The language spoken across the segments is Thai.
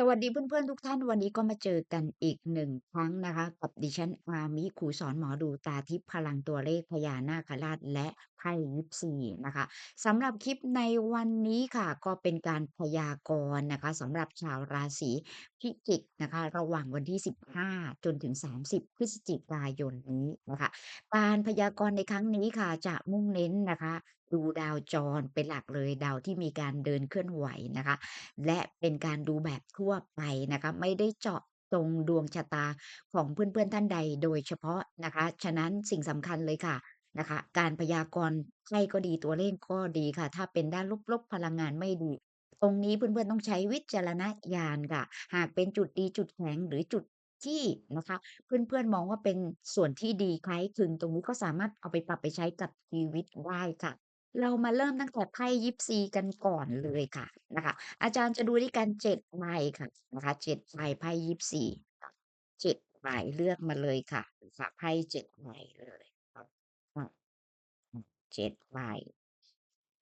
สวัสดีเพื่อนๆทุกท่านวันนี้ก็มาเจอกันอีกหนึ่งครั้งนะคะ กับดิฉันอามิครูสอนหมอดูตาทิพย์พลังตัวเลขพญานาคราชและไพ่ยิปซีนะคะสำหรับคลิปในวันนี้ค่ะ ก็เป็นการพยากรณ์นะคะสำหรับชาวราศีพิจิกนะคะ ระหว่างวันที่ 15 จนถึง 30 พฤศจิกายนนี้นะคะ การพยากรณ์ในครั้งนี้ค่ะจะมุ่งเน้นนะคะ ดูดาวจรเป็นหลักเลยดาวที่มีการเดินเคลื่อนไหวนะคะ และเป็นการดูแบบทั่วไปนะคะ ไม่ได้เจาะตรงดวงชะตาของเพื่อนๆท่านใดโดยเฉพาะนะคะ ฉะนั้นสิ่งสำคัญเลยค่ะนะคะ การพยากรณ์ไพ่ก็ดีตัวเลขก็ดีค่ะ ถ้าเป็นด้านลบๆพลังงานไม่ดี ตรงนี้เพื่อนๆต้องใช้วิจารณญาณค่ะ หากเป็นจุดดีจุดแข็งหรือจุดที่นะคะ เพื่อนๆมองว่าเป็นส่วนที่ดีคล้ายคลึงตรงนี้ก็สามารถเอาไปปรับไปใช้กับชีวิตได้ค่ะ เรามาเริ่มตั้งแต่ไพ่ยิปซีกันก่อนเลยค่ะนะคะ อาจารย์จะดูด้วยกัน 7 ใบค่ะนะคะ 7 ใบไพ่ยิปซีค่ะ7ใบเลือกมาเลยค่ะค่ะไพ่7ใบเลยค่ะค่ะอืม7ใบ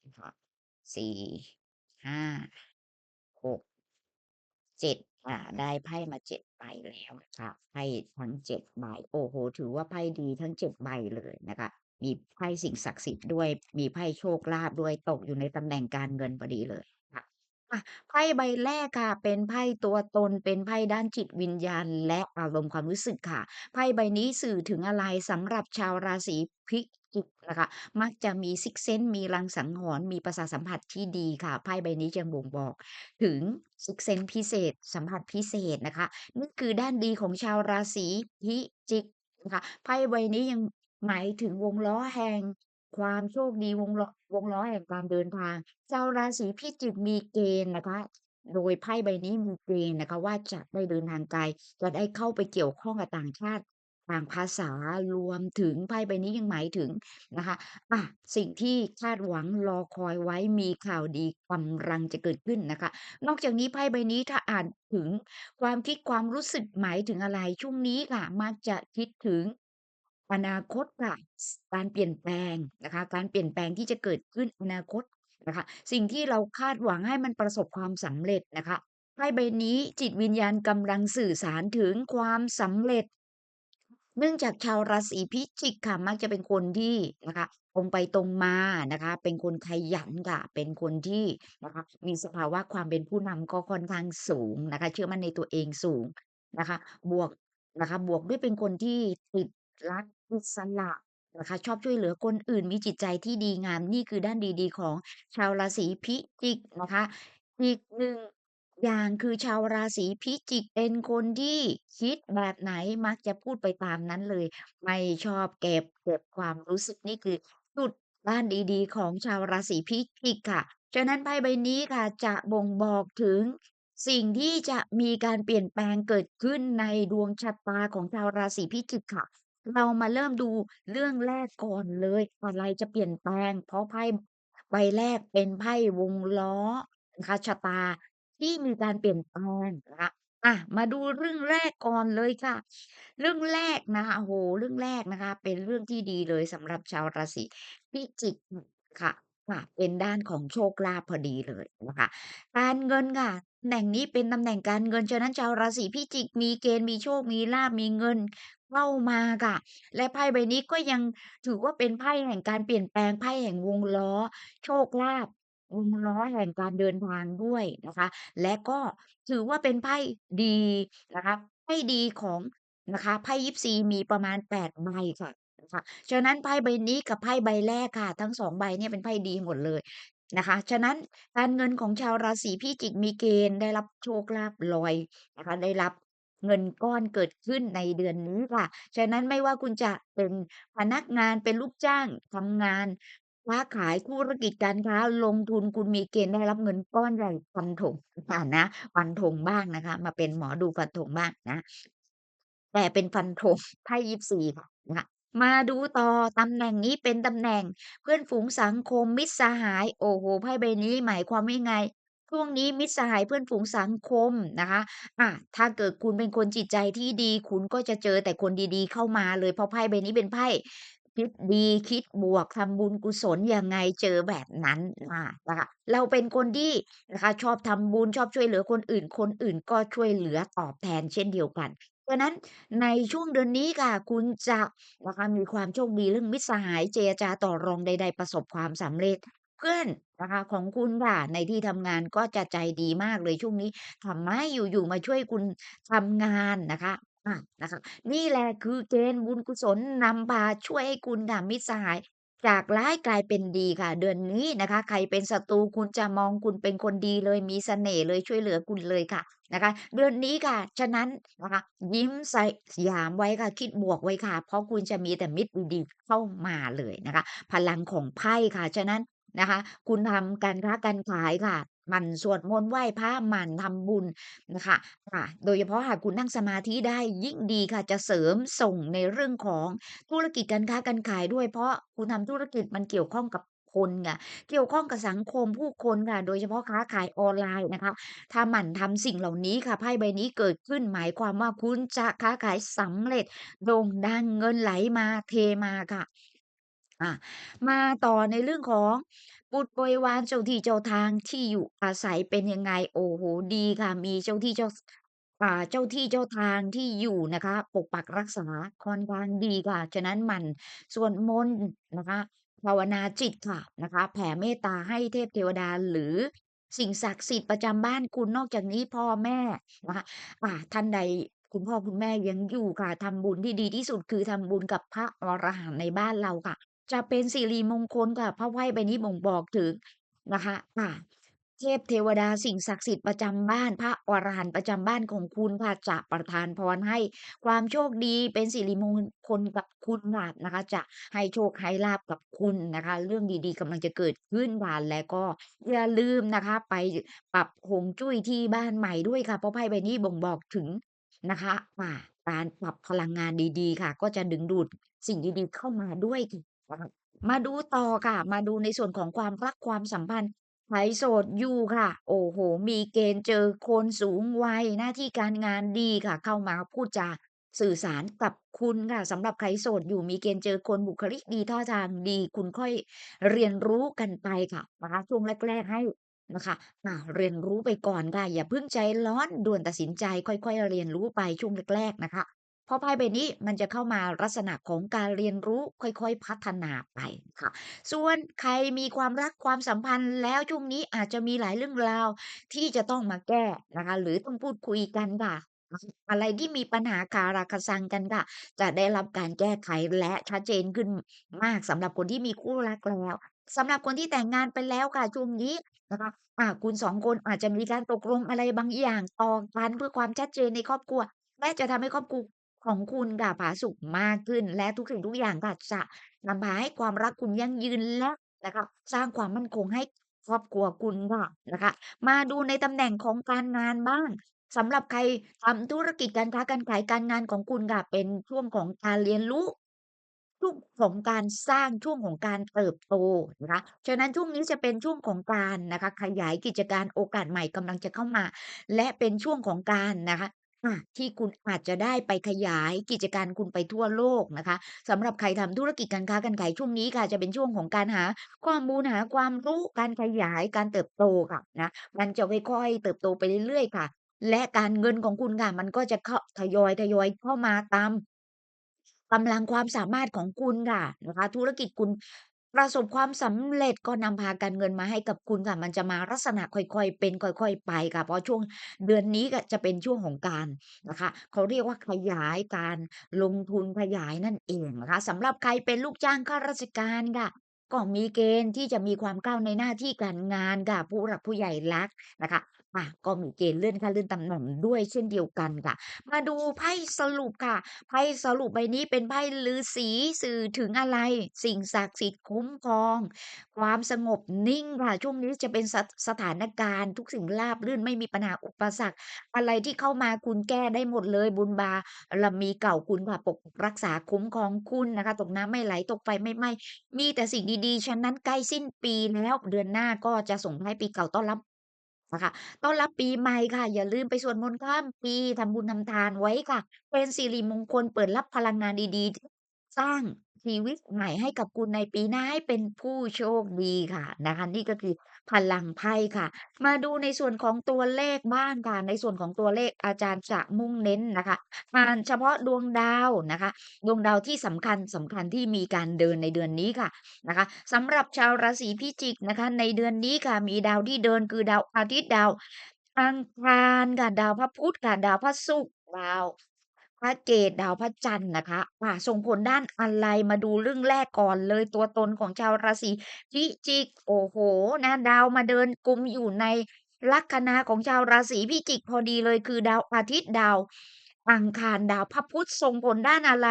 นะคะ4 5 6 7อ่าได้ไพ่มา7ใบแล้วนะคะไพ่ทั้ง7ใบโอ้โฮถือว่าไพ่ดีทั้ง7ใบเลยนะคะ มีไพ่สิ่งศักดิ์สิทธิ์ด้วย มีไพ่โชคลาภด้วยตกอยู่ในตำแหน่งการเงินพอดีเลยค่ะอะไพ่ใบแรกค่ะ เป็นไพ่ตัวตน เป็นไพ่ด้านจิตวิญญาณ และอารมณ์ความรู้สึกค่ะ ไพ่ใบนี้สื่อถึงอะไรสำหรับชาวราศีพิจิกนะคะ มักจะมีซิกเซนมีลางสังหรณ์มีประสาทสัมผัสที่ดีค่ะ ไพ่ใบนี้จะบ่งบอก ถึงซิกเซนพิเศษ สัมผัสพิเศษนะคะนี่คือด้านดีของชาวราศีพิจิก นะคะไพ่ใบนี้ยัง หมายถึงวงล้อแห่งความโชคดี วงล้อ วงล้อแห่งการเดินทาง ชาวราศีพิจิกมีเกณฑ์นะคะ โดยไพ่ใบนี้มีเกณฑ์นะคะว่าจะได้เดินทางไกล จะได้เข้าไปเกี่ยวข้องกับต่างชาติ ต่างภาษารวมถึงไพ่ใบนี้ยังหมายถึงนะคะอะสิ่งที่คาดหวังรอคอยไว้มีข่าวดีกำลังจะเกิดขึ้นนะคะ นอกจากนี้ไพ่ใบนี้ถ้าอ่านถึงความคิดความรู้สึกหมายถึงอะไรช่วงนี้ค่ะมักจะคิดถึง อนาคตค่ะ ส การเปลี่ยนแปลงนะคะ การเปลี่ยนแปลงที่จะเกิดขึ้นอนาคตนะคะ สิ่งที่เราคาดหวังให้มันประสบความสำเร็จนะคะ ไพ่ใบนี้จิตวิญญาณกำลังสื่อสารถึงความสำเร็จ เนื่องจากชาวราศีพิจิกค่ะ มักจะเป็นคนที่นะคะ ตรงไปตรงมานะคะ เป็นคนขยันค่ะ เป็นคนที่นะคะ มีสภาวะความเป็นผู้นำก็ค่อนข้างสูงนะคะ เชื่อมั่นในตัวเองสูงนะคะ บวกนะคะ บวกด้วยเป็นคนที่ติดรัก อิสระนะคะชอบช่วยเหลือคนอื่นมีจิตใจที่ดีงาม นี่คือด้านดี ๆ ของชาวราศีพิจิกนะคะ อีกหนึ่งอย่างคือชาวราศีพิจิกเป็นคนที่คิดแบบไหนมักจะพูดไปตามนั้นเลย ไม่ชอบเก็บเก็บความรู้สึกนี่คือจุดด้านดีๆ ของชาวราศีพิจิกค่ะ ฉะนั้นไพ่ใบนี้ค่ะจะบ่งบอกถึง สิ่งที่จะมีการเปลี่ยนแปลงเกิดขึ้นในดวงชะตาของชาวราศีพิจิกค่ะ เรามาเริ่มดูเรื่องแรกก่อนเลย อะไรจะเปลี่ยนแปลง เพราะไพ่ใบแรกเป็นไพ่วงล้อนะคะ ชะตาที่มีการเปลี่ยนแปลงนะคะ อะ มาดูเรื่องแรกก่อนเลยค่ะ เรื่องแรกนะคะ โอ้โฮ เรื่องแรกนะคะ เป็นเรื่องที่ดีเลยสำหรับชาวราศีพิจิกค่ะ ค่ะ เป็นด้านของโชคลาภพอดีเลยนะคะ การเงินค่ะ ตำแหน่งนี้เป็นตำแหน่งการเงิน ฉะนั้นชาวราศีพิจิกมีเกณฑ์มีโชค มีลาภ มีเงิน เข้ามาค่ะ และไพ่ใบนี้ก็ยังถือว่าเป็นไพ่แห่งการเปลี่ยนแปลง ไพ่แห่งวงล้อ โชคลาภ วงล้อแห่งการเดินทางด้วยนะคะ และก็ถือว่าเป็นไพ่ดีนะคะ ไพ่ดีของนะคะ ไพ่ยิปซีมีประมาณ 8 ใบค่ะนะคะ ฉะนั้นไพ่ใบนี้กับไพ่ใบแรกค่ะ ทั้ง 2 ใบเนี่ยเป็นไพ่ดีหมดเลยนะคะ ฉะนั้นการเงินของชาวราศีพิจิกมีเกณฑ์ได้รับโชคลาภลอยนะคะ ได้รับ เงินก้อนเกิดขึ้นในเดือนนี้ค่ะ ฉะนั้นไม่ว่าคุณจะเป็นพนักงานเป็นลูกจ้างทำงานค้าขายธุรกิจการค้าลงทุนคุณมีเกณฑ์ได้รับเงินก้อนใหญ่ฟันธงอ่านะฟันธงบ้างนะคะ มาเป็นหมอดูฟันธงบ้างนะ แต่เป็นฟันธงไพ่ยิปซีค่ะนะมาดูต่อตำแหน่งนี้เป็นตำแหน่ง เพื่อนฝูงสังคมมิตรสหาย โอ้โฮไพ่ใบนี้หมายความว่ายังไง ช่วงนี้มิตรสหายเพื่อนฝูงสังคมนะคะอาถ้าเกิดคุณเป็นคนจิตใจที่ดี คุณก็จะเจอแต่คนดีๆเข้ามาเลยเพราะไพ่ใบนี้เป็นไพ่คิดดีคิดบวกทำบุญกุศลยังไงเจอแบบนั้นอานะคะเราเป็นคนที่นะคะชอบทำบุญชอบช่วยเหลือคนอื่น คนอื่นก็ช่วยเหลือตอบแทนเช่นเดียวกันฉะนั้นในช่วงเดือนนี้ค่ะ คุณจะนะคะมีความโชคดีเรื่องมิตรสหายเจรจาต่อรองใด ๆ ประสบความสำเร็จ เพื่อนนะคะของคุณค่ะ ในที่ทำงานก็จะใจดีมากเลยช่วงนี้ ทำไมอยู่ ๆ มาช่วยคุณทำงานนะคะ อา นะคะ นี่แหละคือเกณฑ์บุญกุศลนำพา ช่วยให้คุณค่ะ มิตรสหาย จากร้ายกลายเป็นดีค่ะ เดือนนี้นะคะ ใครเป็นศัตรูคุณจะมองคุณเป็นคนดีเลย มีเสน่ห์เลย ช่วยเหลือคุณเลยค่ะนะคะ เดือนนี้ค่ะ ฉะนั้นนะคะ ยิ้มใส่ยามไว้ค่ะ คิดบวกไว้ค่ะ เพราะคุณจะมีแต่มิตรดี ๆ เข้ามาเลยนะคะ พลังของไพ่ค่ะ ฉะนั้น นะคะ คุณทำการค้าการขายค่ะหมันสวดมนต์ไหว้พระหมันทำบุญนะคะค่ะ โดยเฉพาะหากคุณนั่งสมาธิได้ยิ่งดีค่ะ จะเสริมส่งในเรื่องของธุรกิจการค้าการขายด้วยเพราะคุณทำธุรกิจมันเกี่ยวข้องกับคนค่ะเกี่ยวข้องกับสังคมผู้คนค่ะ โดยเฉพาะค้าขายออนไลน์นะคะ ถ้าหมั่นทำสิ่งเหล่านี้ค่ะไพ่ใบนี้เกิดขึ้นหมายความว่าคุณจะค้าขายสำเร็จโด่งดังเงินไหลมาเทมาค่ะ อ่ามาต่อในเรื่องของบุตรบริวารเจ้าที่เจ้าทางที่อยู่อาศัยเป็นยังไง โอ้โฮดีค่ะ มีเจ้าที่เจ้า อ่า เจ้าที่เจ้าทางที่อยู่นะคะ ปกปักรักษาค่อนข้างดีค่ะ ฉะนั้นหมันสวดมนต์นะคะ ภาวนาจิตค่ะนะคะ แผ่เมตตาให้เทพเทวดาหรือสิ่งศักดิ์สิทธิ์ประจำบ้านคุณ นอกจากนี้พ่อแม่นะคะ อ่า ท่านใดคุณพ่อคุณแม่ยังอยู่ค่ะทำบุญที่ดีที่สุดคือทำบุญกับพระอรหันต์ในบ้านเราค่ะ จะเป็นสิริมงคลค่ะ เพราะไพ่ใบนี้บ่งบอกถึงนะคะ อ่า เทพเทวดาสิ่งศักดิ์สิทธิ์ประจำบ้าน พระอรหันต์ประจำบ้านของคุณค่ะจะประทานพรให้ความโชคดีเป็นสิริมงคลกับคุณค่ะนะคะ จะให้โชคให้ลาภกับคุณนะคะ เรื่องดีๆกำลังจะเกิดขึ้นค่ะและก็อย่าลืมนะคะ ไปปรับฮวงจุ้ยที่บ้านใหม่ด้วยค่ะ เพราะไพ่ใบนี้บ่งบอกถึงนะคะอ่าการปรับพลังงานดีๆ ค่ะ ก็จะดึงดูดสิ่งดีๆเข้ามาด้วยค่ะ มาดูต่อค่ะ มาดูในส่วนของความรักความสัมพันธ์ใครโสดอยู่ค่ะ โอ้โฮ มีเกณฑ์เจอคนสูงวัย หน้าที่การงานดีค่ะ เข้ามาพูดจาสื่อสารกับคุณค่ะ สำหรับใครโสดอยู่ มีเกณฑ์เจอคนบุคลิกดี ท่าทางดี คุณค่อยเรียนรู้กันไปค่ะนะคะ ช่วงแรก ๆ ให้นะคะ อ่า เรียนรู้ไปก่อนค่ะ อย่าเพิ่งใจร้อนด่วนตัดสินใจ ค่อย ๆ เรียนรู้ไปช่วงแรก ๆ นะคะ เพราะไพ่ใบนี้มันจะเข้ามาลักษณะของการเรียนรู้ค่อยๆ พัฒนาไปค่ะ ส่วนใครมีความรักความสัมพันธ์แล้วช่วงนี้อาจจะมีหลายเรื่องราวที่จะต้องมาแก้นะคะ หรือต้องพูดคุยกันค่ะอะไรที่มีปัญหาคาราคาซังกันค่ะ จะได้รับการแก้ไขและชัดเจนขึ้นมากสำหรับคนที่มีคู่รักแล้วสำหรับคนที่แต่งงานไปแล้วค่ะช่วงนี้นะคะอ่าคุณสองคนอาจจะมีการตกลงอะไรบางอย่างต่อกันเพื่อความชัดเจนในครอบครัวและจะทำให้ครอบครัว ของคุณค่ะผาสุกมากขึ้น และทุกสิ่งทุกอย่างค่ะจะนำพาให้ความรักคุณยั่งยืนและนะคะ สร้างความมั่นคงให้ครอบครัวคุณค่ะนะคะ มาดูในตำแหน่งของการงานบ้าง สำหรับใครทำธุรกิจการค้าการขายการงานของคุณค่ะเป็นช่วงของการเรียนรู้ ช่วงของการสร้างช่วงของการเติบโตนะคะฉะนั้นช่วงนี้จะเป็นช่วงของการนะคะ ขยายกิจการโอกาสใหม่กำลังจะเข้ามา และเป็นช่วงของการนะคะ ที่คุณอาจจะได้ไปขยายกิจการคุณไปทั่วโลกนะคะสำหรับใครทำธุรกิจการค้าการขายช่วงนี้ค่ะ จะเป็นช่วงของการหาข้อมูลหาความรู้การขยายการเติบโตค่ะนะมันจะค่อยๆเติบโตไปเรื่อยๆค่ะ และการเงินของคุณค่ะ มันก็จะเข้าทยอยๆเข้ามาตามกำลังความสามารถของคุณค่ะนะคะ ธุรกิจคุณ ประสบความสำเร็จก็นำพาการเงินมาให้กับคุณค่ะ มันจะมาลักษณะค่อยๆ เป็นค่อยๆ ไปค่ะ เพราะช่วงเดือนนี้ก็จะเป็นช่วงของการนะคะเขาเรียกว่าขยายการลงทุนขยายนั่นเองนะคะสำหรับใครเป็นลูกจ้างข้าราชการค่ะก็มีเกณฑ์ที่จะมีความก้าวในหน้าที่การงานค่ะผู้หลักผู้ใหญ่รักนะคะ อาก็มีเกณฑ์เลื่อนขั้นเลื่อนตำแหน่งด้วยเช่นเดียวกันค่ะ มาดูไพ่สรุปค่ะ ไพ่สรุปใบนี้เป็นไพ่ฤาษีสื่อถึงอะไร สิ่งศักดิ์สิทธิ์คุ้มครอง ความสงบนิ่งค่ะ ช่วงนี้จะเป็นสถสถานการณ์ ทุกสิ่งราบรื่นไม่มีปัญหาอุปสรรค อะไรที่เข้ามาคุณแก้ได้หมดเลยบุญบารมีเก่าคุณค่ะปกรักษาคุ้มครองคุณนะคะ ตกน้ำไม่ไหลตกไฟไม่ไหม้มีแต่สิ่งดีๆฉะนั้นใกล้สิ้นปีแล้วเดือนหน้าก็จะส่งท้ายปีเก่าต้อนรับ นะคะ ต้อนรับปีใหม่ค่ะ อย่าลืมไปสวดมนต์ข้ามปี ทำบุญทำทานไว้ค่ะ เป็นสิริมงคล เปิดรับพลังงานดี ๆ สร้าง ชีวิตใหม่ให้กับคุณในปีหน้าให้เป็นผู้โชคดีค่ะนะคะ นี่ก็คือพลังไพ่ค่ะ มาดูในส่วนของตัวเลขบ้างค่ะในส่วนของตัวเลขอาจารย์จะมุ่งเน้นนะคะอ่าเฉพาะดวงดาวนะคะ ดวงดาวที่สำคัญสำคัญที่มีการเดินในเดือนนี้ค่ะนะคะสำหรับชาวราศีพิจิกนะคะ ในเดือนนี้ค่ะมีดาวที่เดินคือดาวอาทิตย์ดาวอังคารค่ะดาวพระพุธค่ะดาวพระศุกร์ดาว ระเกตดาวพระจันทร์นะคะอ่าส่งผลด้านอะไรมาดูเรื่องแรกก่อนเลยตัวตนของชาวราศีพิจิก โอ้โห นะ ดาวมาเดินกลุ่มอยู่ในลัคนาของชาวราศีพิจิกพอดีเลยคือดาวอาทิตย์ดาว อังคารดาวพระพุธส่งผลด้านอะไร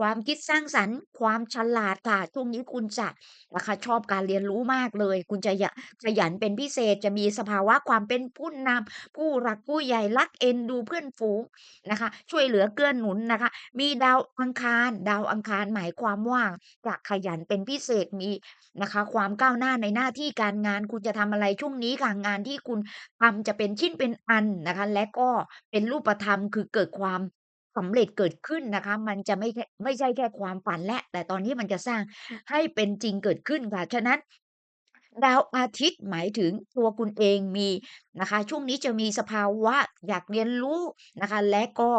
ความคิดสร้างสรรค์ ความฉลาดค่ะ ช่วงนี้คุณจะนะคะชอบการเรียนรู้มากเลย คุณจะอยากขยันเป็นพิเศษจะมีสภาวะความเป็นผู้นำผู้รักผู้ใหญ่รักเอ็นดูเพื่อนฝูงนะคะ ช่วยเหลือเกื้อหนุนนะคะ มีดาวอังคาร ดาวอังคารหมายความว่าจะขยันเป็นพิเศษมีนะคะ ความก้าวหน้าในหน้าที่การงานคุณจะทำอะไรช่วงนี้ค่ะงานที่คุณทำจะเป็นชิ้นเป็นอันนะคะ และก็เป็นรูปธรรมคือเกิดความสำเร็จเกิดขึ้นนะคะ มันจะไม่แค่ ไม่ใช่แค่ความฝันแล้ว แต่ตอนนี้มันจะสร้างให้เป็นจริงเกิดขึ้นค่ะ ฉะนั้น ดาวอาทิตย์หมายถึงตัวคุณเองมีนะคะ ช่วงนี้จะมีสภาวะอยากเรียนรู้นะคะ และก็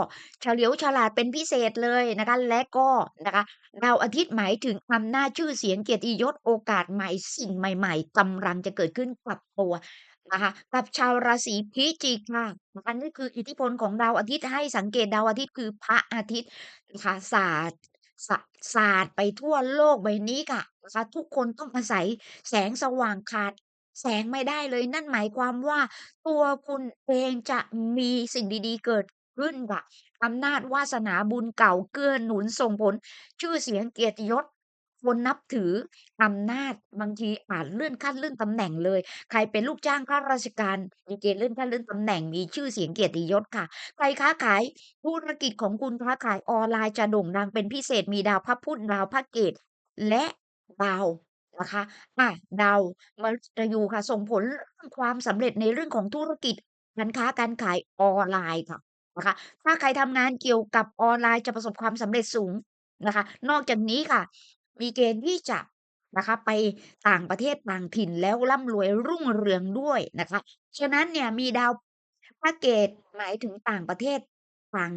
เฉลียวฉลาดเป็นพิเศษเลยนะคะ และก็นะคะ ดาวอาทิตย์หมายถึงอำนาจ ชื่อเสียง เกียรติยศ โอกาสใหม่ สิ่งใหม่ ๆ กำลังจะเกิดขึ้นกับตัว นะคะ กับชาวราศีพิจิกค่ะอันนี้คืออิทธิพลของดาวอาทิตย์ให้สังเกตดาวอาทิตย์คือพระอาทิตย์นะคะศาสตร์สะสาดไปทั่วโลกใบนี้ค่ะนะคะทุกคนต้องอาศัยแสงสว่างขาด แสงไม่ได้เลยนั่นหมายความว่า ตัวคุณเองจะมีสิ่งดีๆเกิดขึ้นค่ะอำนาจวาสนาบุญเก่าเกื้อหนุนส่งผล ชื่อเสียงเกียรติยศ คนนับถืออำนาจ บางทีอาจเลื่อนขั้นเลื่อนตำแหน่งเลย ใครเป็นลูกจ้างข้าราชการ มีเกณฑ์เลื่อนขั้นเลื่อนตำแหน่ง มีชื่อเสียงเกียรติยศค่ะ ใครค้าขายธุรกิจของคุณค้าขายออนไลน์จะโด่งดังเป็นพิเศษ มีดาวพระพุธดาวพระเกตและดาวนะคะ อ่าดาวมฤตยูค่ะ ส่งผลเรื่องความสำเร็จในเรื่องของธุรกิจการค้าการขายออนไลน์ค่ะนะคะ ถ้าใครทำงานเกี่ยวกับออนไลน์จะประสบความสำเร็จสูงนะคะ นอกจากนี้ค่ะ มีเกณฑ์ที่จะนะคะไปต่างประเทศต่างถิ่นแล้วร่ำรวยรุ่งเรืองด้วยนะคะ ฉะนั้นเนี่ยมีดาวพระเกตหมายถึงต่างประเทศต่าง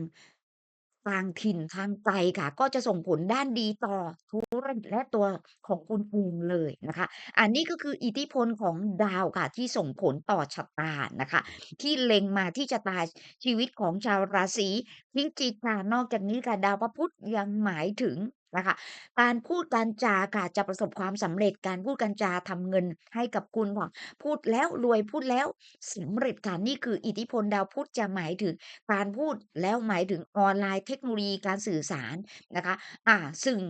ต่างถิ่นทางไกลค่ะ ก็จะส่งผลด้านดีต่อธุรกิจและตัวของคุณเองเลยนะคะ อันนี้ก็คืออิทธิพลของดาวค่ะ ที่ส่งผลต่อชะตานะคะ ที่เล็งมาที่ชะตาชีวิตของชาวราศีพิจิกค่ะนอกจากนี้ค่ะดาวพระพุธยังหมายถึงนะคะ การพูดการจาค่ะจะประสบความสำเร็จ การพูดการจาทำเงินให้กับคุณค่ะ พูดแล้วรวยพูดแล้วสำเร็จค่ะ นี่คืออิทธิพลดาวพุธจะหมายถึงการพูดแล้วหมายถึงออนไลน์เทคโนโลยีการสื่อสารนะคะ อ่าสื่อ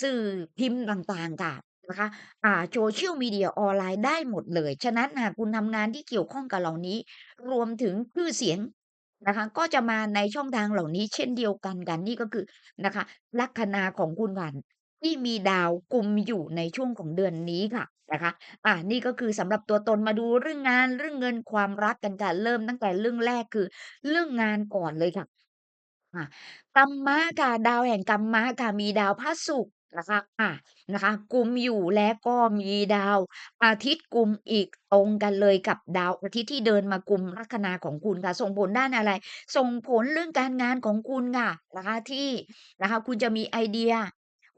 สื่อพิมพ์ต่างๆค่ะนะคะ อ่า Social Media ออนไลน์ได้หมดเลย ฉะนั้นหากคุณทำงานที่เกี่ยวข้องกับเหล่านี้ รวมถึงชื่อเสียง นะคะ ก็จะมาในช่องทางเหล่านี้เช่นเดียวกันกันนี่ก็คือนะคะ ลัคนาของคุณค่ะที่มีดาวกุมอยู่ในช่วงของเดือนนี้ค่ะนะคะ อ่านี่ก็คือสำหรับตัวตนมาดูเรื่องงานเรื่องเงินความรักกันค่ะเริ่มตั้งแต่เรื่องแรกคือ เรื่องงานก่อนเลยค่ะค่ะกัมมะค่ะดาวแห่งกัมมะค่ะมีดาวพระศุกร์ นะคะอ่านะคะกุมอยู่และก็มีดาว อาทิตย์กุมอีกตรงกันเลยกับดาวอาทิตย์ที่เดินมากุมลัคนาของคุณค่ะ ส่งผลด้านอะไร ส่งผลเรื่องการงานของคุณค่ะนะคะที่นะคะคุณจะมีไอเดีย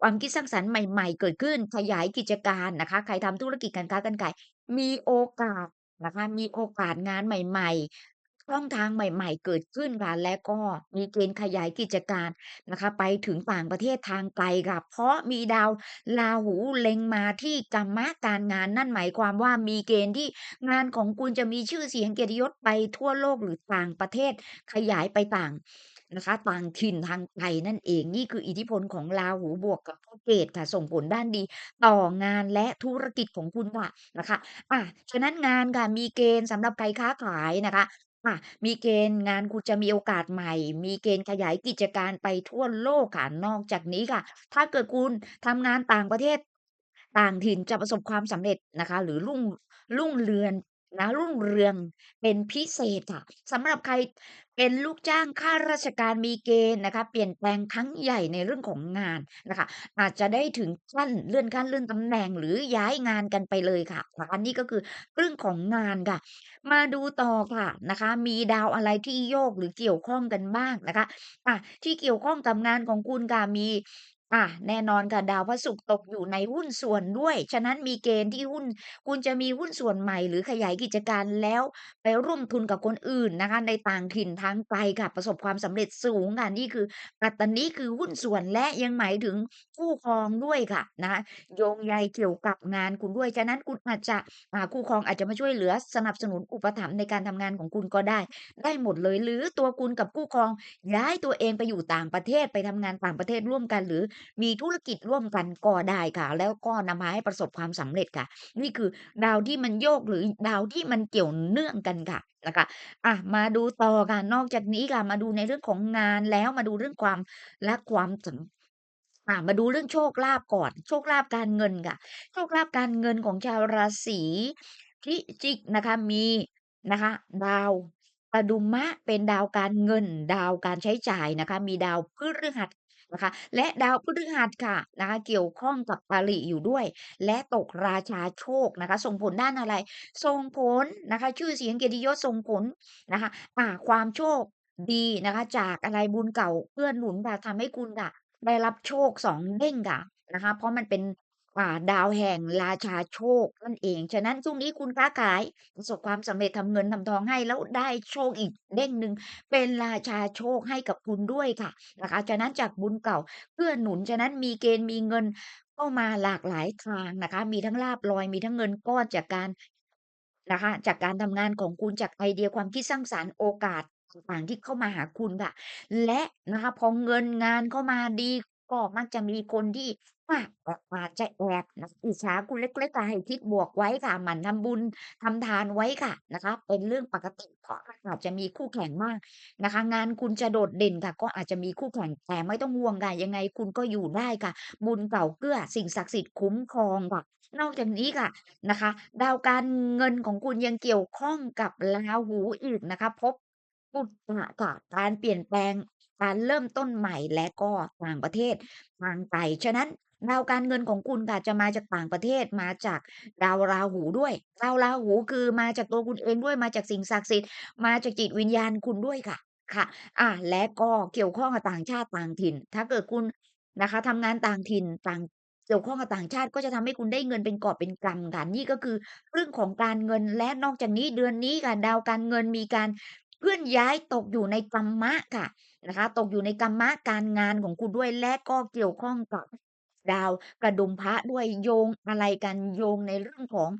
ความคิดสร้างสรรค์ใหม่ ๆ เกิดขึ้นขยายกิจการนะคะ ใครทำธุรกิจการค้าการขายมีโอกาสนะคะ มีโอกาสงานใหม่ๆ ช่องทางใหม่ ๆ เกิดขึ้นค่ะ และก็มีเกณฑ์ขยายกิจการนะคะ ไปถึงต่างประเทศทางไกลค่ะ เพราะมีดาวราหูเล็งมาที่กัมมะการงาน นั่นหมายความว่า มีเกณฑ์ที่งานของคุณจะมีชื่อเสียงเกียรติยศไปทั่วโลก หรือต่างประเทศ ขยายไปต่าง นะคะ ต่างถิ่นทางไกลนั่นเอง นี่คืออิทธิพลของราหูบวกกับพระเกตค่ะ ส่งผลด้านดีต่องานและธุรกิจของคุณค่ะ นะคะอะฉะนั้นงานค่ะ มีเกณฑ์สำหรับใครค้าขายนะคะ ค่ะ มีเกณฑ์งานคุณจะมีโอกาสใหม่ มีเกณฑ์ขยายกิจการไปทั่วโลกค่ะ นอกจากนี้ค่ะ ถ้าเกิดคุณทำงานต่างประเทศ ต่างถิ่นจะประสบความสำเร็จนะคะ หรือรุ่ง รุ่งเรือง นะ รุ่งเรืองเป็นพิเศษค่ะสำหรับใครเป็นลูกจ้างข้าราชการมีเกณฑ์นะคะ เปลี่ยนแปลงครั้งใหญ่ในเรื่องของงานนะคะ อาจจะได้ถึงขั้นเลื่อนขั้นเลื่อนตำแหน่งหรือย้ายงานกันไปเลยค่ะนะคะนี่ก็คือเรื่องของงานค่ะ มาดูต่อค่ะนะคะ มีดาวอะไรที่โยกหรือเกี่ยวข้องกันบ้างนะคะอะที่เกี่ยวข้องกับงานของคุณค่ะมี อะแน่นอนค่ะ ดาวพระศุกร์ตกอยู่ในหุ้นส่วนด้วย ฉะนั้นมีเกณฑ์ที่หุ้น คุณจะมีหุ้นส่วนใหม่ หรือขยายกิจการ แล้วไปร่วมทุนกับคนอื่นนะคะ ในต่างถิ่นทางไกลค่ะ ประสบความสำเร็จสูงค่ะ นี่คือ ปัตตานีคือหุ้นส่วน และยังหมายถึงคู่ครองด้วยค่ะนะคะ โยงใยเกี่ยวกับงานคุณด้วย ฉะนั้นคุณอาจจะ อ่า คู่ครองอาจจะมาช่วยเหลือ สนับสนุน อุปถัมภ์ในการทำงานของคุณก็ได้ ได้หมดเลย หรือตัวคุณกับคู่ครองย้ายตัวเองไปอยู่ต่างประเทศ ไปทำงานต่างประเทศร่วมกัน หรือมีธุรกิจร่วมกันก็ได้ค่ะ แล้วก็นำมาให้ประสบความสำเร็จค่ะ นี่คือดาวที่มันโยกหรือดาวที่มันเกี่ยวเนื่องกันค่ะนะคะอะมาดูต่อค่ะนอกจากนี้ค่ะ มาดูในเรื่องของงานแล้วมาดูเรื่องความรักความสัมอ่ามาดูเรื่องโชคลาภก่อน โชคลาภการเงินค่ะ โชคลาภการเงินของชาวราศีพิจิกนะคะมีนะคะดาวปดุมะเป็นดาวการเงิน ดาวการใช้จ่ายนะคะ มีดาวพฤหัส นะคะ และดาวพฤหัสค่ะนะคะเกี่ยวข้องกับอริอยู่ด้วย และตกราชาโชคนะคะ ส่งผลด้านอะไร ส่งผลนะคะ ชื่อเสียงเกียรติยศส่งผลนะคะอ่าความโชคดีนะคะ จากอะไรบุญเก่าเพื่อนหนุนค่ะทำให้คุณค่ะได้รับโชคสองเด้งค่ะนะคะ เพราะมันเป็น ดาวแห่งราชาโชคนั่นเอง ฉะนั้นช่วงนี้คุณค้าขายประสบความสำเร็จทำเงินทำทองให้แล้วได้โชคอีกเด้งหนึ่งเป็นราชาโชคให้กับคุณด้วยค่ะนะคะฉะนั้นจากบุญเก่าเกื้อหนุนฉะนั้นมีเกณฑ์มีเงินเข้ามาหลากหลายทางนะคะ มีทั้งลาภลอยมีทั้งเงินก้อนจากการนะคะ จากการทำงานของคุณจากไอเดียความคิดสร้างสรรค์โอกาสต่างๆที่เข้ามาหาคุณค่ะ และนะคะพอเงินงานเข้ามาดีก็มักจะมีคนที่ อาก็อาจจะแอบนะอิจฉาคุณเล็กๆอะให้คิดบวกไว้ค่ะ หมั่นทำบุญทำทานไว้ค่ะนะคะ เป็นเรื่องปกติเพราะอาจจะมีคู่แข่งมากนะคะ งานคุณจะโดดเด่นค่ะ ก็อาจจะมีคู่แข่งแต่ไม่ต้องห่วงค่ะยังไงคุณก็อยู่ได้ค่ะ บุญเก่าเกื้อสิ่งศักดิ์สิทธิ์คุ้มครองค่ะ นอกจากนี้ค่ะนะคะ ดาวการเงินของคุณยังเกี่ยวข้องกับราหูอีกนะคะภพปุตตะค่ะการเปลี่ยนแปลงการเริ่มต้นใหม่และก็ต่างประเทศทางไกลฉะนั้น ดาวการเงินของคุณค่ะจะมาจากต่างประเทศมาจากดาวราหูด้วยดาวราหูคือมาจากตัวคุณเองด้วยมาจากสิ่งศักดิ์สิทธิ์มาจากจิตวิญญาณคุณด้วยค่ะ ค่ะอาและก็เกี่ยวข้องกับต่างชาติต่างถิ่น ถ้าเกิดคุณนะคะทำงานต่างถิ่นต่างเกี่ยวข้องกับต่างชาติก็จะทำให้คุณได้เงินเป็นกอบเป็นกำค่ะนี่ก็คือเรื่องของการเงินและนอกจากนี้เดือนนี้ค่ะดาวการเงินมีการเคลื่อนย้ายตกอยู่ในกัมมะค่ะนะคะ ตกอยู่ในกัมมะการงานของคุณด้วยและก็เกี่ยวข้องกับ ดาวกระดุมพระด้วยโยงอะไรกันโยงในเรื่องของ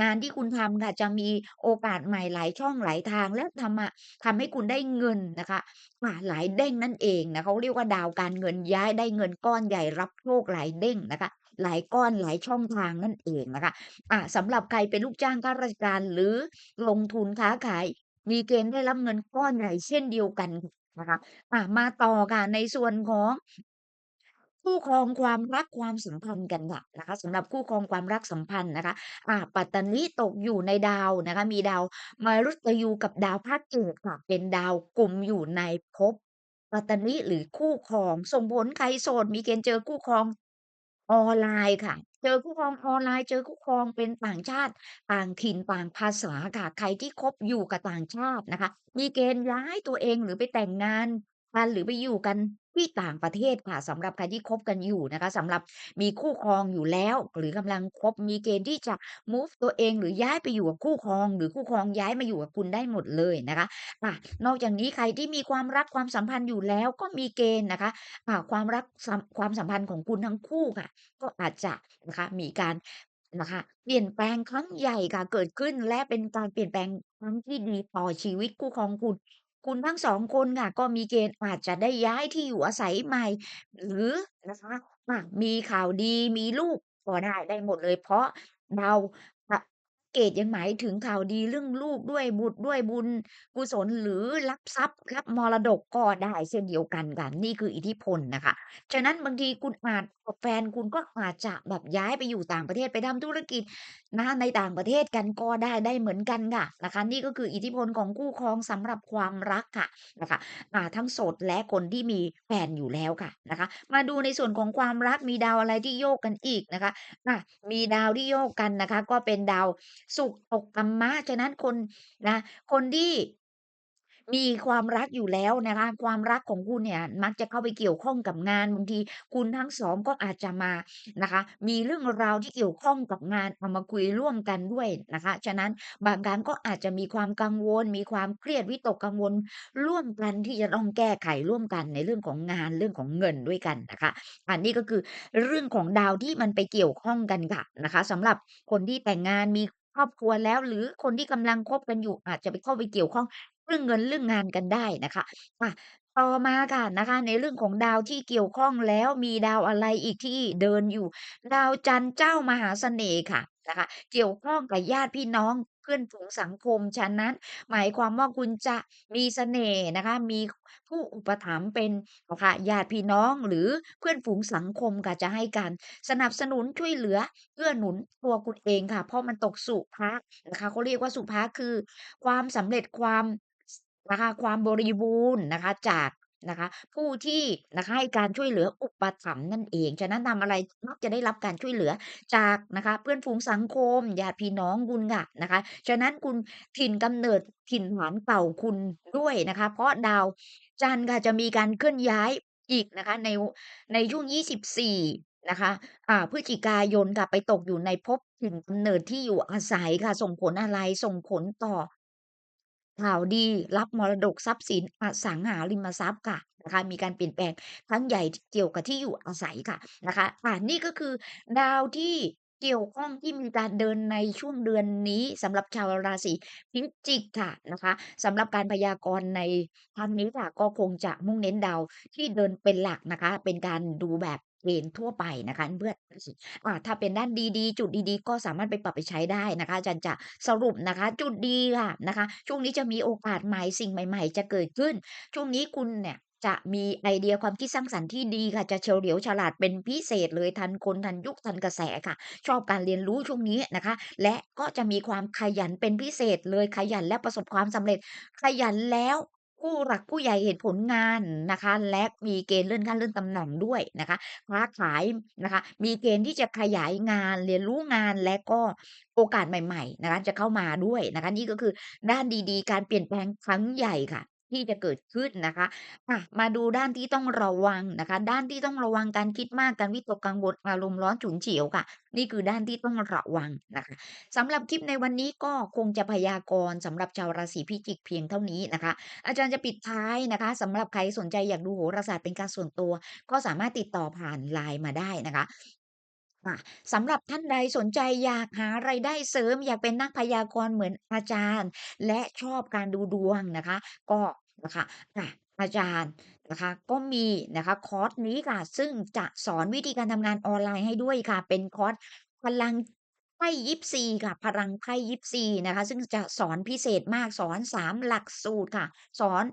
งานที่คุณทำค่ะจะมีโอกาสใหม่หลายช่องหลายทาง และทำอะทำให้คุณได้เงินนะคะอ่าหลายเด้งนั่นเองนะเขาเรียกว่าดาวการเงินย้ายได้เงินก้อนใหญ่รับโชคหลายเด้งนะคะ หลายก้อนหลายช่องทางนั่นเองนะคะอ่าสำหรับใครเป็นลูกจ้างข้าราชการหรือลงทุนค้าขาย มีเกณฑ์ได้รับเงินก้อนใหญ่เช่นเดียวกันนะคะอ่ามาต่อค่ะในส่วนของ คู่ครองความรักความสัมพันธ์กันค่ะนะคะสำหรับคู่ครองความรักสัมพันธ์นะคะอ่าปัตตานีตกอยู่ในดาวนะคะ มีดาวมฤตยูกับดาวพระเกตค่ะ เป็นดาวกลุ่มอยู่ในภพปัตตานิหรือคู่ครองส่งผลใครโสดมีเกณฑ์เจอคู่ครองออนไลน์ค่ะ เจอคู่ครองออนไลน์เจอคู่ครองเป็นต่างชาติ ต่างถิ่นต่างภาษาค่ะ ใครที่คบอยู่กับต่างชาตินะคะ มีเกณฑ์ย้ายตัวเองหรือไปแต่งงาน กันหรือไปอยู่กันที่ต่างประเทศค่ะสำหรับใครที่คบกันอยู่นะคะสำหรับมีคู่ครองอยู่แล้ว หรือกำลังคบมีเกณฑ์ที่จะ move ตัวเองหรือย้ายไปอยู่กับคู่ครอง หรือคู่ครองย้ายมาอยู่กับคุณได้หมดเลยนะคะอ่านอกจากนี้ใครที่มีความรักความสัมพันธ์อยู่แล้วก็มีเกณฑ์นะคะอ่าความรักสัมความสัมพันธ์ของคุณทั้งคู่ค่ะ ก็อาจจะนะคะมีการนะคะเปลี่ยนแปลงครั้งใหญ่ค่ะเกิดขึ้นและเป็นการเปลี่ยนแปลงครั้งที่ดีต่อชีวิตคู่ครองคุณ คุณทั้งสองคนค่ะ ก็มีเกณฑ์อาจจะได้ย้ายที่อยู่อาศัยใหม่ หรือนะคะ อ่า มีข่าวดี มีลูก ก็ได้ ได้หมดเลย เพราะดาว เกตยังหมายถึงข่าวดีเรื่องลูกด้วยบุตรด้วยบุญ กุศลหรือรับทรัพย์ รับมรดกก็ได้เช่นเดียวกันค่ะนี่คืออิทธิพลนะคะ ฉะนั้นบางทีคุณอาจกับแฟนคุณก็อาจจะแบบย้ายไปอยู่ต่างประเทศไปทำธุรกิจนะในต่างประเทศกันก็ได้ได้เหมือนกันค่ะนะคะ นี่ก็คืออิทธิพลของคู่ครองสำหรับความรักค่ะนะคะอ่าทั้งโสดและคนที่มีแฟนอยู่แล้วค่ะนะคะ มาดูในส่วนของความรักมีดาวอะไรที่โยกกันอีกนะคะะมีดาวที่โยกกันนะคะ ก็เป็นดาวศุกตกกรรมะฉะนั้นคนนะ คนที่มีความรักอยู่แล้วนะคะความรักของคุณเนี่ยมักจะเข้าไปเกี่ยวข้องกับงานบางทีคุณทั้ง2ก็อาจจะมานะคะ มีเรื่องราวที่เกี่ยวข้องกับงานเอามาคุยร่วมกันด้วยนะคะ ฉะนั้นบางครั้งก็อาจจะมีความกังวล มีความเครียดวิตกกังวล ร่วมกันที่จะต้องแก้ไขร่วมกันในเรื่องของงานเรื่องของเงินด้วยกันนะคะ อันนี้ก็คือเรื่องของดาวที่มันไปเกี่ยวข้องกันค่ะนะคะสำหรับคนที่แต่งงานมี ครอบครัวแล้ว หรือคนที่กำลังคบกันอยู่อาจจะไปเข้าไปเกี่ยวข้องเรื่องเงินเรื่องงานกันได้นะคะอะ ต่อมาค่ะนะคะ ในเรื่องของดาวที่เกี่ยวข้องแล้วมีดาวอะไรอีกที่เดินอยู่ ดาวจันทร์เจ้ามหาเสน่ห์ค่ะนะคะ เกี่ยวข้องกับญาติพี่น้องเพื่อนฝูงสังคมฉะนั้น หมายความว่าคุณจะมีเสน่ห์นะคะ มีผู้อุปถัมภ์เป็นนะคะญาติพี่น้องหรือเพื่อนฝูงสังคมค่ะจะให้การสนับสนุนช่วยเหลือเกื้อหนุนตัวคุณเองค่ะ เพราะมันตกสุภะนะคะเขาเรียกว่าสุภะคือ ความสำเร็จความ นะคะความบริบูรณ์นะคะจากนะคะผู้ที่นะคะให้การช่วยเหลืออุปถัมภ์นั่นเอง ฉะนั้นทำอะไรมักจะได้รับการช่วยเหลือจากนะคะเพื่อนฝูงสังคมญาติพี่น้องคุณค่ะนะคะ ฉะนั้นคุณถิ่นกำเนิดถิ่นฐานเก่าคุณด้วยนะคะ เพราะดาวจันทร์ค่ะจะมีการเคลื่อนย้ายอีกนะคะในในช่วง 24 นะคะอ่าพฤศจิกายนค่ะไปตกอยู่ในภพถิ่นกำเนิดที่อยู่อาศัยค่ะส่งผลอะไรส่งผลต่อ ข่าวดีรับมรดกทรัพย์สินอสังหาริมทรัพย์ค่ะนะคะมีการเปลี่ยนแปลงครั้งใหญ่เกี่ยวกับที่อยู่อาศัยค่ะนะคะอ่านี่ก็คือดาวที่เกี่ยวข้องที่มีการเดินในช่วงเดือนนี้สำหรับชาวราศีพิจิกค่ะนะคะสำหรับการพยากรณ์ในครั้งนี้ค่ะก็คงจะมุ่งเน้นดาวที่เดินเป็นหลักนะคะ เป็นการดูแบบ เกณฑ์ทั่วไปนะคะเพื่อนอ่าถ้าเป็นด้านดีๆ จุดดีๆ ก็สามารถไปปรับไปใช้ได้นะคะอาจารย์จะสรุปนะคะ จุดดีค่ะนะคะ ช่วงนี้จะมีโอกาสใหม่สิ่งใหม่ ๆ จะเกิดขึ้น ช่วงนี้คุณเนี่ยจะมีไอเดียความคิดสร้างสรรค์ที่ดีค่ะ จะเฉลียวฉลาดเป็นพิเศษเลยทันคนทันยุคทันกระแสค่ะ ชอบการเรียนรู้ช่วงนี้นะคะ และก็จะมีความขยันเป็นพิเศษเลยขยันและประสบความสำเร็จ ขยันแล้ว ผู้หลักผู้ใหญ่เห็นผลงานนะคะ และมีเกณฑ์เลื่อนขั้นเลื่อนตำแหน่งด้วยนะคะค้าขายนะคะ มีเกณฑ์ที่จะขยายงานเรียนรู้งานและก็โอกาสใหม่ ๆ นะคะจะเข้ามาด้วยนะคะ นี่ก็คือด้านดีๆ การเปลี่ยนแปลงครั้งใหญ่ค่ะ ที่จะเกิดขึ้นนะคะอะมาดูด้านที่ต้องระวังนะคะ ด้านที่ต้องระวังการคิดมากการวิตกกังวลอารมณ์ร้อนฉุนเฉียวค่ะ นี่คือด้านที่ต้องระวังนะคะสำหรับคลิปในวันนี้ก็คงจะพยากรณ์สำหรับชาวราศีพิจิกเพียงเท่านี้นะคะ อาจารย์จะปิดท้ายนะคะสำหรับใครสนใจอยากดูโหราศาสตร์เป็นการส่วนตัว ก็สามารถติดต่อผ่าน LINE มาได้นะคะ ค่ะสำหรับท่านใดสนใจอยากหารายได้เสริม อยากเป็นนักพยากรณ์เหมือนอาจารย์ และชอบการดูดวงนะคะ ก็นะคะอะอาจารย์นะคะก็มีนะคะคอร์สนี้ค่ะ ซึ่งจะสอนวิธีการทำงานออนไลน์ให้ด้วยค่ะ เป็นคอร์สพลังไพ่ยิปซีค่ะ พลังไพ่ยิปซีนะคะ ซึ่งจะสอนพิเศษมากสอน3หลักสูตรค่ะ สอน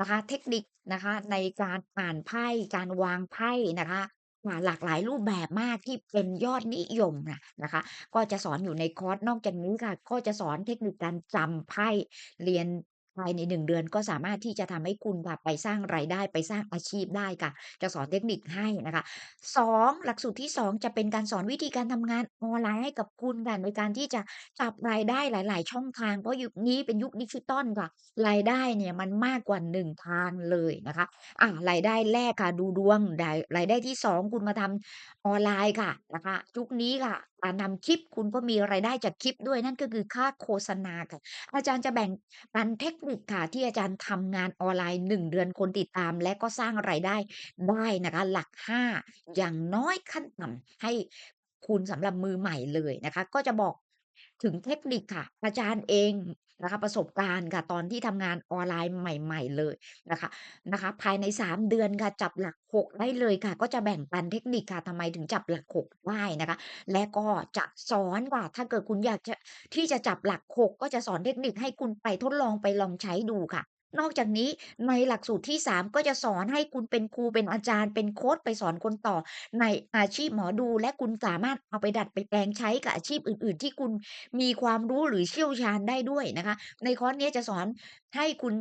นะคะ เทคนิคนะคะ ในการอ่านไพ่การวางไพ่นะคะ อ่าหลากหลายรูปแบบมากที่เป็นยอดนิยมน่ะนะคะ ก็จะสอนอยู่ในคอร์ส นอกจากนี้ค่ะ ก็จะสอนเทคนิคการจำไพ่ เรียน ภายใน1เดือนก็สามารถที่จะทำให้คุณค่ะไปสร้างรายได้ไปสร้างอาชีพได้ค่ะ จะสอนเทคนิคให้นะคะ2หลักสูตรที่2จะเป็นการสอนวิธีการทำงานออนไลน์ให้กับคุณค่ะโดยการที่จะจับรายได้หลาย ๆ ช่องทางเพราะยุคนี้เป็นยุคดิจิทัลค่ะ รายได้เนี่ยมันมากกว่า1ทางเลยนะคะอ่ารายได้แรกค่ะดูดวงดายรายได้ที่2คุณมาทำออนไลน์ค่ะนะคะยุคนี้ค่ะ การทำคลิป คุณก็มีรายได้จากคลิปด้วย นั่นก็คือค่าโฆษณาค่ะ อาจารย์จะแบ่งปันเทคนิคค่ะ ที่อาจารย์ทำงานออนไลน์ 1 เดือน คนติดตาม และก็สร้างรายได้ ได้นะคะ หลัก 5 อย่างน้อยขั้นต่ำ ให้คุณสำหรับมือใหม่เลยนะคะ ก็จะบอก ถึงเทคนิคค่ะ อาจารย์เองนะคะ ประสบการณ์ค่ะ ตอนที่ทำงานออนไลน์ใหม่ ๆ เลยนะคะนะคะ ภายใน 3 เดือนค่ะ จับหลัก 6 ได้เลยค่ะ ก็จะแบ่งปันเทคนิคค่ะทำไมถึงจับหลัก 6 ได้นะคะ และก็จะสอนว่าถ้าเกิดคุณอยากจะที่จะจับหลัก 6 ก็จะสอนเทคนิคให้คุณไปทดลองไปลองใช้ดูค่ะ นอกจากนี้ในหลักสูตรที่ 3 ก็จะสอนให้คุณเป็นครูเป็นอาจารย์เป็นโคชไปสอนคนต่อ ในอาชีพหมอดู และคุณสามารถเอาไปดัดไปแปลงใช้กับอาชีพอื่น ๆ ที่คุณมีความรู้หรือเชี่ยวชาญได้ด้วยนะคะ ในคอร์สเนี้ยจะสอนให้คุณ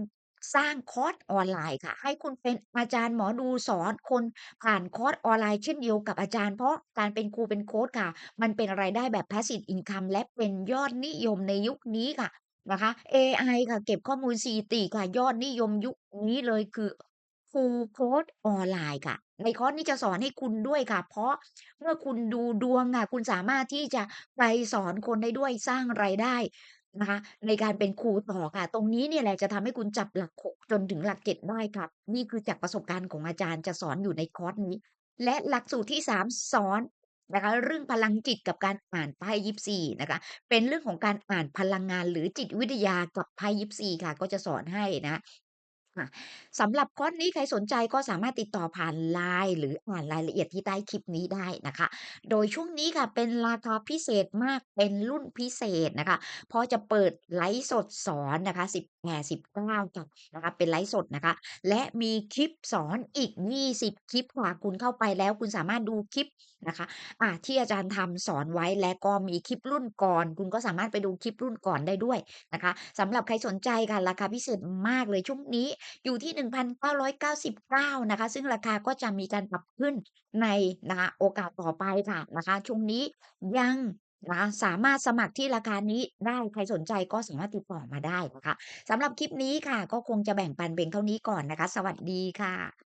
สร้างคอร์สออนไลน์ค่ะ ให้คุณเป็นอาจารย์หมอดูสอนคนผ่านคอร์สออนไลน์เช่นเดียวกับอาจารย์ เพราะการเป็นครูเป็นโคชค่ะ มันเป็นรายได้แบบ Passive Income และเป็นยอดนิยมในยุคนี้ค่ะ นะคะเอไอค่ะ เก็บข้อมูลสถิติค่ะ ยอดนิยมยุคนี้เลยคือครูโคชออนไลน์ค่ะ ในคอร์สนี้จะสอนให้คุณด้วยค่ะ เพราะเมื่อคุณดูดวงอะคุณสามารถที่จะไปสอนคนได้ด้วยสร้างรายได้นะคะ ในการเป็นครูต่อค่ะ ตรงนี้เนี่ยแหละจะทำให้คุณจับหลัก6จนถึงหลัก7ได้ค่ะนี่คือจากประสบการณ์ของอาจารย์จะสอนอยู่ในคอร์สนี้ และหลักสูตรที่3สอน นะคะ เรื่องพลังจิตกับการอ่านไพ่ยิปซีนะคะ เป็นเรื่องของการอ่านพลังงานหรือจิตวิทยากับไพ่ยิปซีค่ะ ก็จะสอนให้นะค่ะสำหรับคอร์สนี้ใครสนใจก็สามารถติดต่อผ่าน LINE หรืออ่านรายละเอียดที่ใต้คลิปนี้ได้นะคะ โดยช่วงนี้ค่ะเป็นราคาพิเศษมากเป็นรุ่นพิเศษนะคะ เพราะจะเปิดไลฟ์สดสอนนะคะ18-19จ้ะนะคะเป็นไลฟ์สดนะคะ และมีคลิปสอนอีก 20 คลิปค่ะคุณเข้าไปแล้วคุณสามารถดูคลิป นะคะอ่าที่อาจารย์ทำสอนไว้และก็มีคลิปรุ่นก่อน คุณก็สามารถไปดูคลิปรุ่นก่อนได้ด้วยนะคะสำหรับใครสนใจค่ะราคาพิเศษมากเลยช่วงนี้อยู่ที่ 1,999 นะคะ ซึ่งราคาก็จะมีการปรับขึ้นในนะคะโอกาสต่อไปค่ะนะคะช่วงนี้ยังนะสามารถสมัครที่ราคานี้ได้ใครสนใจก็สามารถติดต่อมาได้นะคะสำหรับคลิปนี้ค่ะ ก็คงจะแบ่งปันเพียงเท่านี้ก่อนนะคะ สวัสดีค่ะ